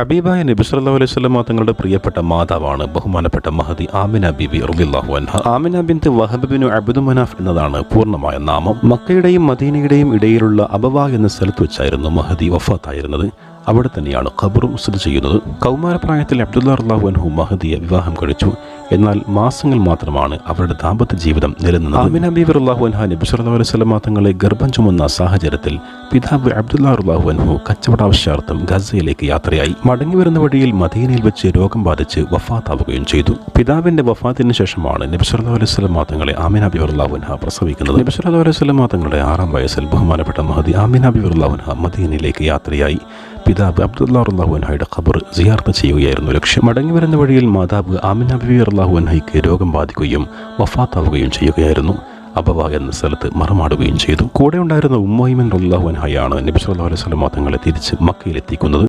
ഹബീബായ നബി സല്ലല്ലാഹു അലൈഹി വസല്ലമ തങ്ങളുടെ പ്രിയപ്പെട്ട മാതാവാണ് ബഹുമാനപ്പെട്ട മഹദി ആമിന ബിബി റളിയല്ലാഹു അൻഹ. ആമിന ബിൻത്ത് വഹബ് ബിനു അബ്ദു മനാഫ് എന്നതാണ് പൂർണമായ നാമം. മക്കയുടെയും മദീനയുടെയും ഇടയിലുള്ള അബവ എന്ന സ്ഥലത്ത് വെച്ചായിരുന്നു മഹദി വഫാത്തായിരുന്നത്. അവിടെ തന്നെയാണ് ഖബറും സ്ഥിതി ചെയ്യുന്നത്. കൗമാരപ്രായത്തിൽ അബ്ദുല്ല അള്ളാഹു അൻഹു മഹദിയെ വിവാഹം കഴിച്ചു. എന്നാൽ മാസങ്ങൾ മാത്രമാണ് അവരുടെ ദാമ്പത്യ ജീവിതം നിലനിന്നത്. ബീബർ അള്ളാഹു അൻഹ തങ്ങളെ ഗർഭം ചുമന്ന സാഹചര്യത്തിൽ പിതാവ് അബ്ദുല്ലാഹു അള്ളാഹു അൻഹു കച്ചവടാവശ്യാർത്ഥം ഗസയിലേക്ക് യാത്രയായി. മടങ്ങി വരുന്ന വഴിയിൽ മദീനയിൽ വെച്ച് രോഗം ബാധിച്ച് വഫാത്താവുകയും ചെയ്തു. പിതാവിന്റെ വഫാത്തിന് ശേഷമാണ് നബിസ്വല്ലാത്തങ്ങളെ അലൈഹി തങ്ങളെ ആമിന ബീബർ അള്ളാഹു അൻഹ പ്രസവിക്കുന്നത്. നബിസ്വല്ലാത്തങ്ങളുടെ തങ്ങളുടെ ആറാം വയസ്സിൽ ബഹുമാനപ്പെട്ട മഹദി ആമിന ബീബർ അള്ളാഹു അൻഹ മദീനയിലേക്ക് യാത്രയായി. പിതാവ് അബ്ദുല്ലാ അള്ളാഹു അൻഹയുടെ ഖബർ സിയാർത്ത് ചെയ്യുകയായിരുന്നു. ലക്ഷ്യം മടങ്ങി വരുന്ന വഴിയിൽ മാതാവ് ആമിന ബിബി അള്ളാഹു അൻഹയ്ക്ക് രോഗം ബാധിക്കുകയും വഫാത്താവുകയും ചെയ്യുകയായിരുന്നു. അബവ എന്ന സ്ഥലത്ത് മറമാടുകയും ചെയ്തു. കൂടെ ഉണ്ടായിരുന്ന ഉമ്മൈമൻ അള്ളാഹു അൻഹയാണ് നബി സല്ലല്ലാഹു അലൈഹി സ്വലം തങ്ങളെ തിരിച്ച് മക്കയിലെത്തിക്കുന്നത്.